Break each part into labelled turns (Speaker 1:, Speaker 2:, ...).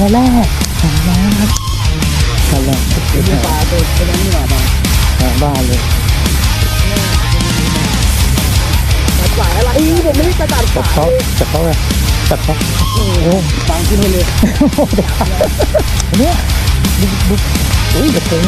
Speaker 1: ตัวแรกของน้ำครับตัวแรก
Speaker 2: มีปลาตัวตัวนั้นนี่หว่าปลา
Speaker 1: แถวบ้านเลย
Speaker 2: ตัดสายอะไรผมไม่ได้ตัด
Speaker 1: จับ
Speaker 2: สาย
Speaker 1: เขาจับเขาเลยจับเขาโอ้
Speaker 2: ฟังขึ้นไปเลย
Speaker 1: เนี่ยบุ๊บบุ๊บอุ้ยกระเตง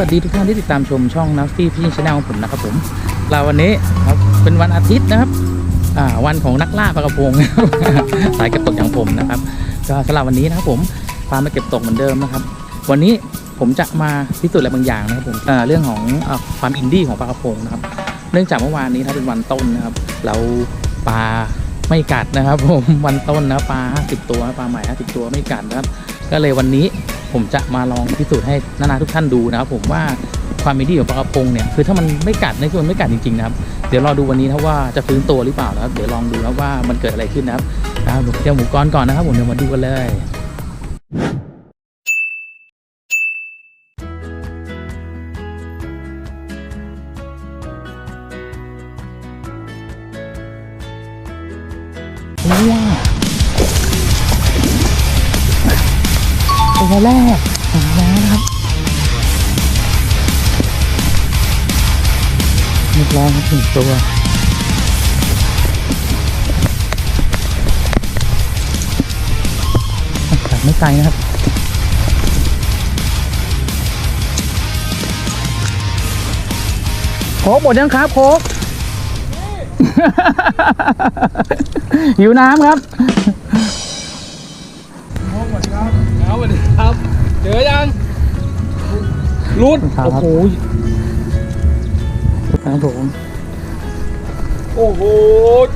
Speaker 1: วัสดีทุกท่านที่ติดตามชมช่องนัฟฟี่พี่ชาแนลของผมนะครับผมเราวันนี้ครับเป็นวันอาทิตย์นะครับวันของนักล่าปลากระพงสายเก็บตกอย่างผมนะครับ ก็สำหรับวันนี้นะครับผมพามาเก็บตกเหมือนเดิมนะครับ วันนี้ผมจะมาพิสูจน์อะไรบางอย่างนะครับผมเรื่องของอความอินดี้ของปลากระพงนะครับ เนื่องจากเมื่อวานนี้นะเป็นวันต้นนะครับ เราปลา ไม่กัดนะครับ ผมวันต้นนะปลา50ตัวปลาใหม่50ตัวไม่กัดนะครับ ก็เลยวันนี้ผมจะมาลองพิสูจน์ให้นานาทุกท่านดูนะครับ ผมว่าความมีดีของปลากระพงเนี่ยคือถ้ามันไม่กัดในส่วนไม่กัดจริงๆนะครับเดี๋ยวรอดูวันนี้นะว่าจะฟื้นตัวหรือเปล่านะครับเดี๋ยวลองดูนะว่ามันเกิดอะไรขึ้นนะครับเดี๋ยวหมูกรก่อนนะครับผมเดี๋ยวมาดูกันเลย หนึ่งตัวขาดไม่ไกลนะครับ โคกหมดยังครับโคกหิวน้ำครับ
Speaker 2: ครับสวัสดีครับ เจอยังรุด
Speaker 1: ครับ
Speaker 2: โอ้โห
Speaker 1: ครับผม
Speaker 2: โอ้โห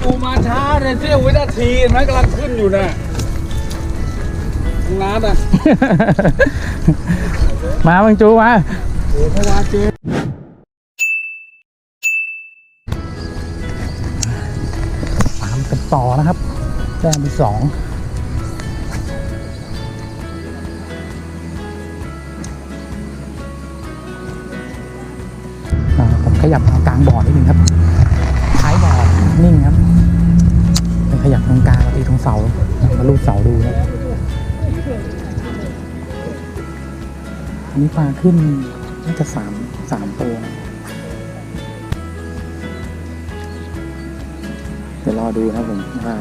Speaker 2: จูมาช้าเลยเสี้ยววินาทีเห็นไหมกำลังขึ้นอยู่น่ะทางน้ำอะ
Speaker 1: มาบังจูมา
Speaker 2: โอ้เมื่อวานเจอ
Speaker 1: ตามกันต่อนะครับแต้มที่สองอ่าผมขยับมากลางบ่อนิดนึงครับท้ายบ่อ นิ่งครับเป็นขยับตรงกลางตีตรงเสามาลูบเสาดูครับอันนี้ปลาขึ้นน่าจะสามสามตัวเดี๋ยวรอดูนะครับผมว่า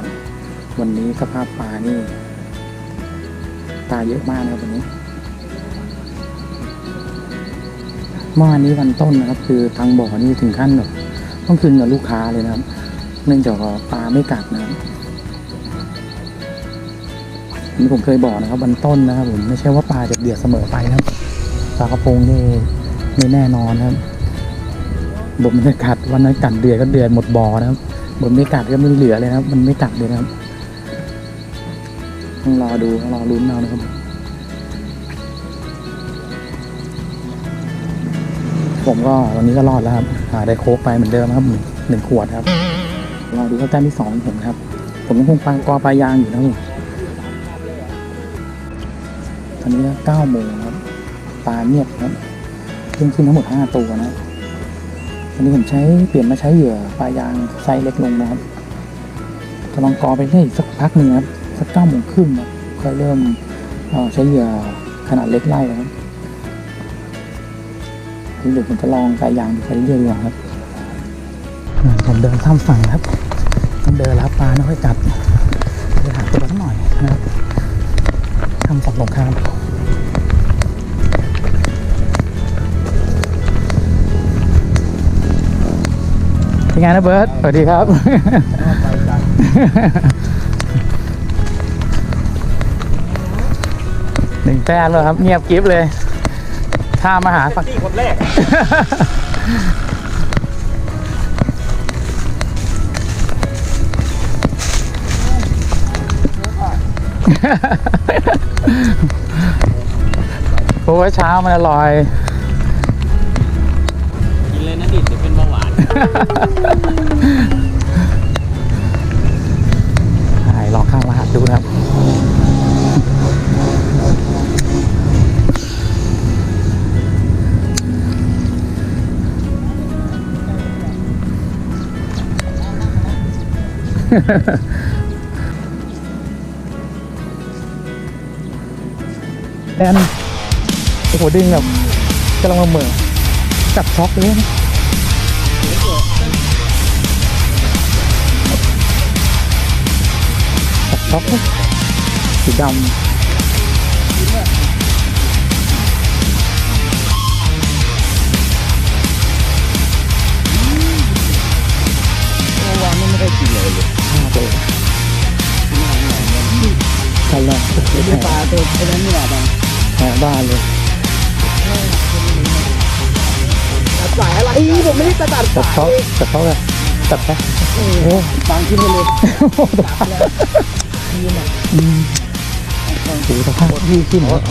Speaker 1: วันนี้สภาพปลานี่ปลาเยอะมากนะครับวันนี้เมื่อวานนี้วันต้นนะครับ คือทางบ่อนี่ถึงขั้นแบบต้องคืนกับลูกค้าเลยนะครับ เนื่องจากปลาไม่กัดนะครับนี่ผมเคยบอกนะครับวันต้นนะครับผมไม่ใช่ว่าปลาจะเดือดเสมอไปนะครับปลากระพงนี่ไม่แน่นอนนะครับบนมันจะกัดวันนั้นกัดเดือดก็เดือดหมดบ่อนะครับบนไม่กัดก็ไม่เหลือเลยนะครับ มันไม่กัดเลยนะครับต้องรอดูต้อรอลุ้นเอานะครับผมก็วันนี้ก็รอดแล้วครับหาได้โค้กไปเหมือนเดิมครับหนึ่งขวดครับ รอดูข้าแต้มที่สองของผมครับ ผมยังคงปลากอปลายางอยู่นะครับตอนนี้เก้าโมงครับปลาเงียบครับเพิ่งขึ้นทั้งหมดห้าตัวนะครับอันนี้ผมใช้เปลี่ยนมาใช้เหยื่อปลายางไซส์เล็กลงนะครับจะลองกอไปได้อีกสักพักหนึ่งครับสักเก้าโมงครึ่งครับก็เริ่มเอ่อใช้เหยื่อขนาดเล็กไล่แล้วครับทีนี้เดี๋ยวผมจะลองปลายางไปเรื่อยๆดีกครับอ่าผมเดินข้ามฝั่งครับ ต้องเดินรับปลาไม่ค่อยกลับเดินหาตัวสักหน่อยนะครับทำสับหลงข้ามเป็ไงนะเบิร์ตสวัสดีครับหนึ่งแต้มแลยครับ เงียบกิฟเลย ถ้ามาหาฝั่ง
Speaker 3: คนแรก
Speaker 1: เพราะว่าเช้ามันอร่อย
Speaker 3: กินเลยนะดิเดี๋ยวเป็นเบาหวาน
Speaker 1: ใช่ลองข้ามรหัสดูนะครับ แอนโอ้โหดึงแบบกำลังมาเหมือจับช็อกเลยนะจับช็อกเลยสีดำ
Speaker 3: เมื่อวานนี่ไม่ได้กินเลยเลย
Speaker 1: มากเลยใช่แล้ว
Speaker 3: เป็นปลาตัวไอ้นั้นนี่แหละบาง
Speaker 1: แหมบ้านเลย
Speaker 3: สายอะไรผมไม่ได้ตัด
Speaker 1: จับช็อกจับช็อกเลยจับไปโอ้โห
Speaker 3: บางกินไปเลย
Speaker 1: อืมโอ้โหสภาพยี่ขึ้นแล้ว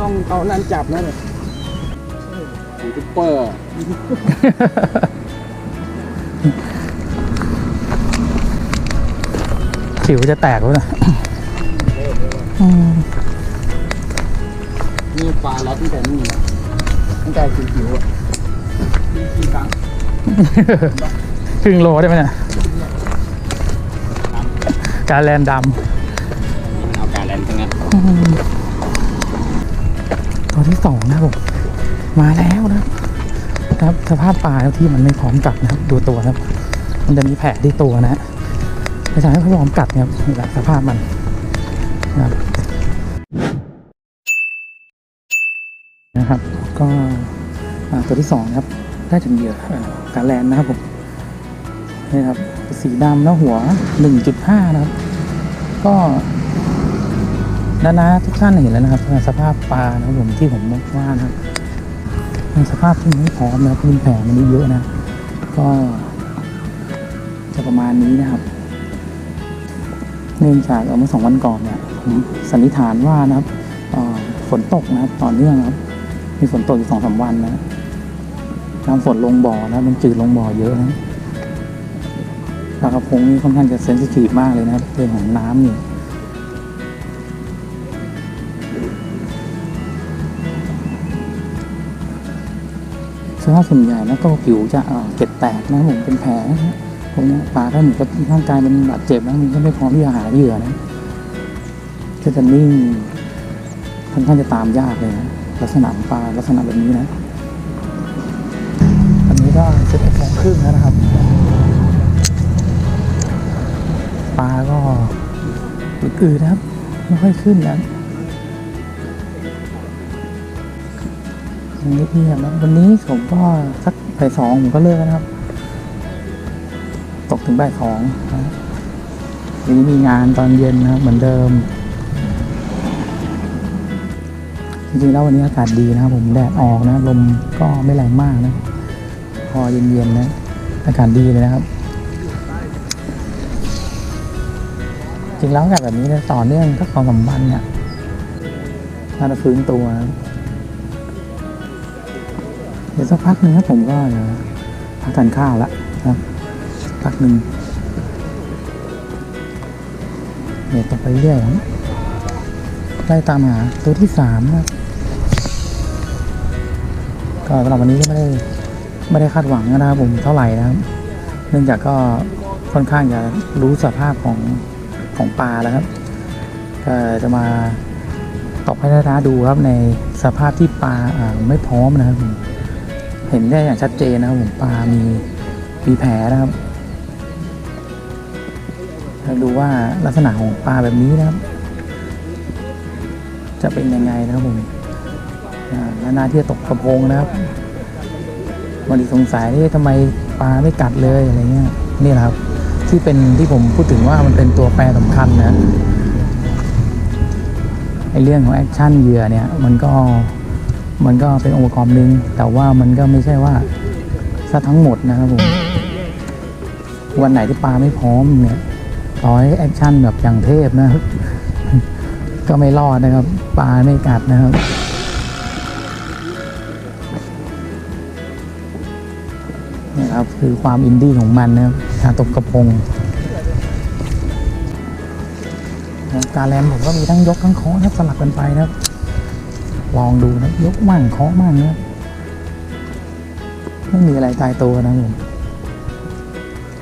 Speaker 3: ต้องเอานั้นจับนะเนี่ย
Speaker 2: ยูทูบเปอร์
Speaker 1: ผิวจะแตกแล้วนะอืม
Speaker 3: นี่ปลาล็อตตั้งแต่นี่นะตั้งแต่สีผิวอะกินกลาง
Speaker 1: ครึ่งโลได้ไหมเนี่ยการแลนด
Speaker 3: เอาการแลนทั้งนั้นำ
Speaker 1: ตัวที่สองนะครับผมมาแล้วนะครับครับสภาพปลาแล้วที่มันไม่พร้อมกัดนะครับ ดูตัวนะครับ มันจะมีแผลที่ตัวนะฮะไม่ใช่ให้พร้อมกัดนะครับนี่แหละสภาพมันนะครับนะครับ ก็ตัวที่สองนะครับได้ถึงเหยื่อการแลนนะครับผมนี่ครับสีดำแล้วหัว 1.5 นะครับ ก็นานาทุกท่านเห็นแล้วนะครับ สภาพปลานะครับผมที่ผมว่านะครับสภาพที่ไม่พร้อมนะครับมีแผลมันเยอะนะ ก็จะประมาณนี้นะครับเนื่องจากเมื่อสองวันก่อนเนี่ยผมสันนิษฐานว่านะครับฝนตกนะครับต่อเนื่องครับ มีฝนตกอยู่สองสามวันนะน้ำฝนลงบ่อนะมันจืดลงบ่อเยอะนะปลากระพงนี่ค่อนข้างจะเซนซิทีฟมากเลยนะเรื่องของน้ำนี่สภาพส่วนใหญ่นะก็ผิวจะเอ่อเกล็ดแตกนะผมเป็นแผลนะพวกนี้ปลาก็เหมือนกับร่างกายมันบาดเจ็บนะมันก็ไม่พร้อมที่จะหาเหยื่อนะก็จะนิ่งค่อนข้างจะตามยากเลยนะ ลักษณะปลาลักษณะแบบนี้นะ อันนี้ก็สิบเอ็ดโมงครึ่งแล้วนะครับ ปลาก็อืดๆนะครับ ไม่ค่อยขึ้นนะยังเงียบๆนะวันนี้ผมก็สักบ่ายสองผมก็เลิกแล้วนะครับ ตกถึงบ่ายสองนะครับวันนี้มีงานตอนเย็นนะครับเหมือนเดิม จริงๆแล้ววันนี้อากาศดีนะครับผมแดดออกนะ ลมก็ไม่แรงมากนะ พอเย็นๆนะ อากาศดีเลยนะครับ จริงแล้วอากาศแบบนี้เนี่ยต่อเนื่องถ้าสองสามวันเนี่ยน่าจะฟื้นตัว เดี๋ยวสักพักหนึ่งครับผมก็จะพักทานข้าวแล้วนะครับพักหนึ่งเดี๋ยวต่อไปเรื่อยไล่ตามหาตัวที่สามนะครับ ก็สำหรับวันนี้ก็ไม่ได้ไม่ได้คาดหวังนะครับผมเท่าไหร่นะครับ เนื่องจากก็ค่อนข้างจะรู้สภาพของของปลาแล้วครับก็จะมาตอบให้ท้าดูครับในสภาพที่ปลาไม่พร้อมนะครับผมเห็นได้อย่างชัดเจนนะครับผมปลามีมีแผลนะครับดูว่าลักษณะของปลาแบบนี้นะครับ จะเป็นยังไงนะครับผม อ่านาที่จะตกกระพงนะครับบางทีสงสัยที่ทำไมปลาไม่กัดเลยอะไรเงี้ยนี่แหละครับ ที่เป็นที่ผมพูดถึงว่ามันเป็นตัวแปรสำคัญนะไอเรื่องของแอคชั่นเหยื่อเนี่ยมันก็มันก็เป็นองค์ประกอบหนึ่งแต่ว่ามันก็ไม่ใช่ว่าซะทั้งหมดนะครับผมวันไหนที่ปลาไม่พร้อมเนี่ยต่อให้แอคชั่นแบบอย่างเทพนะครับก็ไม่รอดนะครับ ปลาไม่กัดนะครับ ครับ คือความอินดี้ของมันนะครับการตกกระพงการแลนผมก็มีทั้งยกทั้งเคาะนะครับสลับกันไปนะครับ ลองดูนะยกมั่งเคาะมั่งนะไม่มีอะไรตายตัวนะผม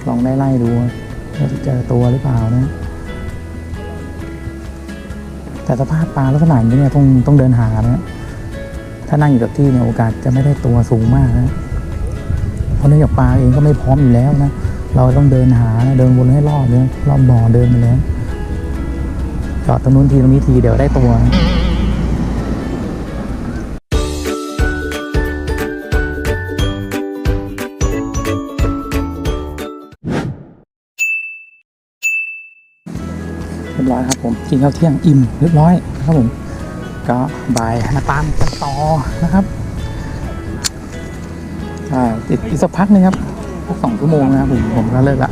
Speaker 1: ลองได้ไล่ดูว่าจะเจอตัวหรือเปล่านะ แต่สภาพปลาลักษณะอย่างนี้เนี่ยต้องต้องเดินหานะถ้านั่งอยู่กับที่เนี่ยโอกาสจะไม่ได้ตัวสูงมากนะ เพราะนื่องจากปลาเองก็ไม่พร้อมอยู่แล้วนะ เราต้องเดินหานะเดินวนให้รอบเลยรอบบ่อเดินไปแล้วจอดตรงนู้นทีตรงนี้ทีเดี๋ยวได้ตัวเรียบร้อยครับผมกินข้าวเที่ยงอิ่มเรียบร้อยนะครับผมก็บายมาตามกันต่อนะครับ อ่าอีกอีกสักพักนึงครับสักสองชั่วโมงนะครับผมผมก็เลิกละ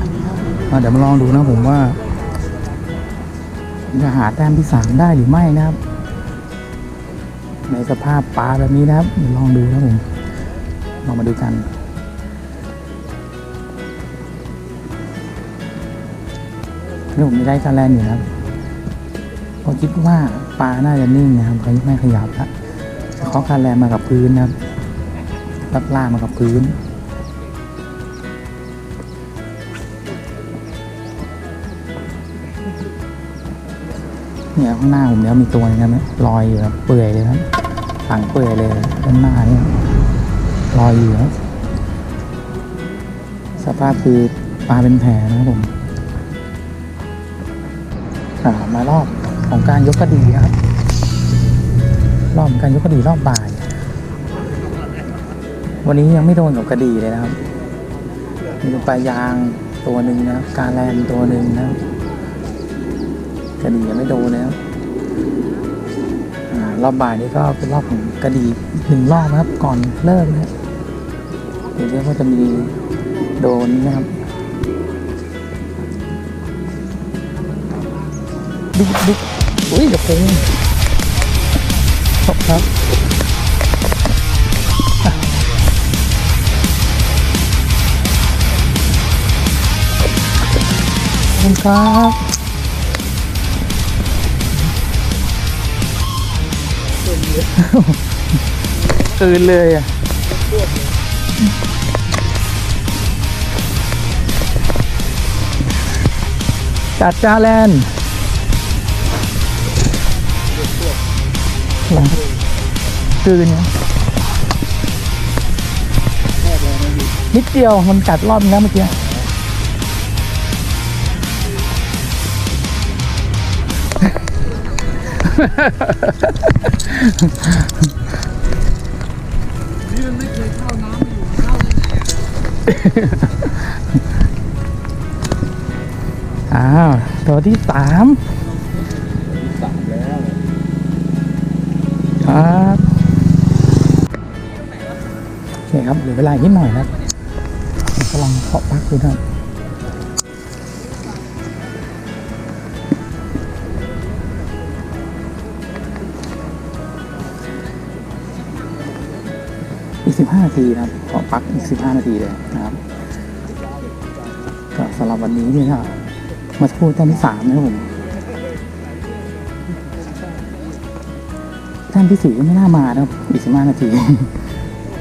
Speaker 1: อ่าเดี๋ยวมาลองดูนะผมว่าจะหาแต้มที่สามได้หรือไม่นะครับ ในสภาพปลาแบบนี้นะครับเดี๋ยวลองดูนะผมลองมาดูกันนี่ผมไม่ได้การแลนอยู่นะครับเพราะคิดว่าปลาน่าจะนิ่งนะครับเขาไม่ขยับละเขาการแลนมากับพื้นนะครับ ลักล่างมากับพื้น เนี่ยข้างหน้าผมเนี่ยมีตัวนึงนะลอยอยู่ครับเปื่อยเลยครับหางเปื่อยเลยด้านหน้าเนี่ยลอยอยู่ครับสภาพคือปลาเป็นแผลนะครับผมมารอบของการยกกระดีครับ รอบการยกกระดีรอบบ่าย วันนี้ยังไม่โดนกับกระดีเลยนะครับ มีปลายางตัวหนึ่งนะการแลนตัวหนึ่งนะครับกระดียังไม่โดนนะครับรอบบ่ายนี้ก็เป็นรอบของกระดีหนึ่งรอบนะครับ ก่อนเลิกนะเดี๋ยวเรียกว่าจะมีโดนนะครับดุกดุกอุ้ยเดี๋ยวพงขอบครับ คุณครับคืนเลยอะจัดจ้าแลนด์หลังคืนเนี่ยนิดเดียวมันกัดรอบนึงแล้วเมื่อกี้
Speaker 2: นี่มันไม่เคยเข้าน้ำอยู่เข้าได้ไง
Speaker 1: อ้าวตัวที่สาม
Speaker 2: สามแล้ว
Speaker 1: ครับโอเคครับเหลือเวลาอีกนิดหน่อยครับกำลังเคาะพักดูครับ กสิบห้านาทีนะครับขอพักอีกสิบห้านาทีเลยนะครับก็สำหรับวันนี้เนี่ยมาพูดท่านที่สามนะครับผมท่านที่สี่ก็ไม่น่ามานะครับอีกสิบห้านาที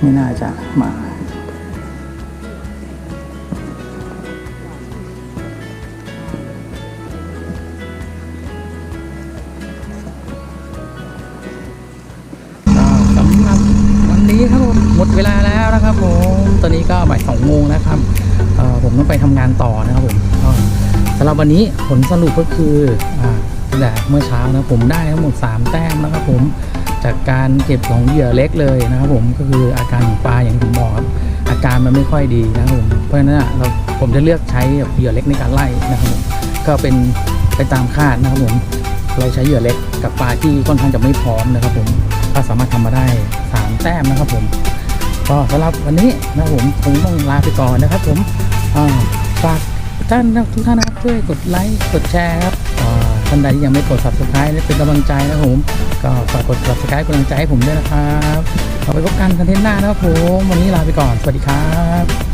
Speaker 1: ไม่น่าจะมา นี้ครับผมหมดเวลาแล้วนะครับผมตอนนี้ก็บ่ายสองโมงนะครับผมต้องไปทำงานต่อนะครับผมสำหรับวันนี้ผลสรุปก็คือตั้งแต่เมื่อเช้านะผมได้ทั้งหมด 3 แต้มนะครับผมจากการเก็บของเหยื่อเล็กเลยนะครับผมก็คืออาการของปลาอย่างที่ผมบอกครับอาการมันไม่ค่อยดีนะครับผมเพราะฉะนั้นเราผมจะเลือกใช้เหยื่อเล็กในการไล่นะครับผมก็เป็นไปตามคาดนะครับผมเราใช้เหยื่อเล็กกับปลาที่ค่อนข้างจะไม่พร้อมนะครับผม ก็สามารถทำมาได้สามแต้มนะครับผม ก็สำหรับวันนี้นะผมคงต้องลาไปก่อนนะครับ ผมฝากท่านทุกท่านนะครับช่วยกดไลค์กดแชร์ครับท่านใดที่ยังไม่กด subscribe เป็นกำลังใจนะผม ก็ฝากกด subscribe กำลังใจให้ผมด้วยนะครับเราไปพบกันคอนเทนต์หน้านะครับผม วันนี้ลาไปก่อน สวัสดีครับ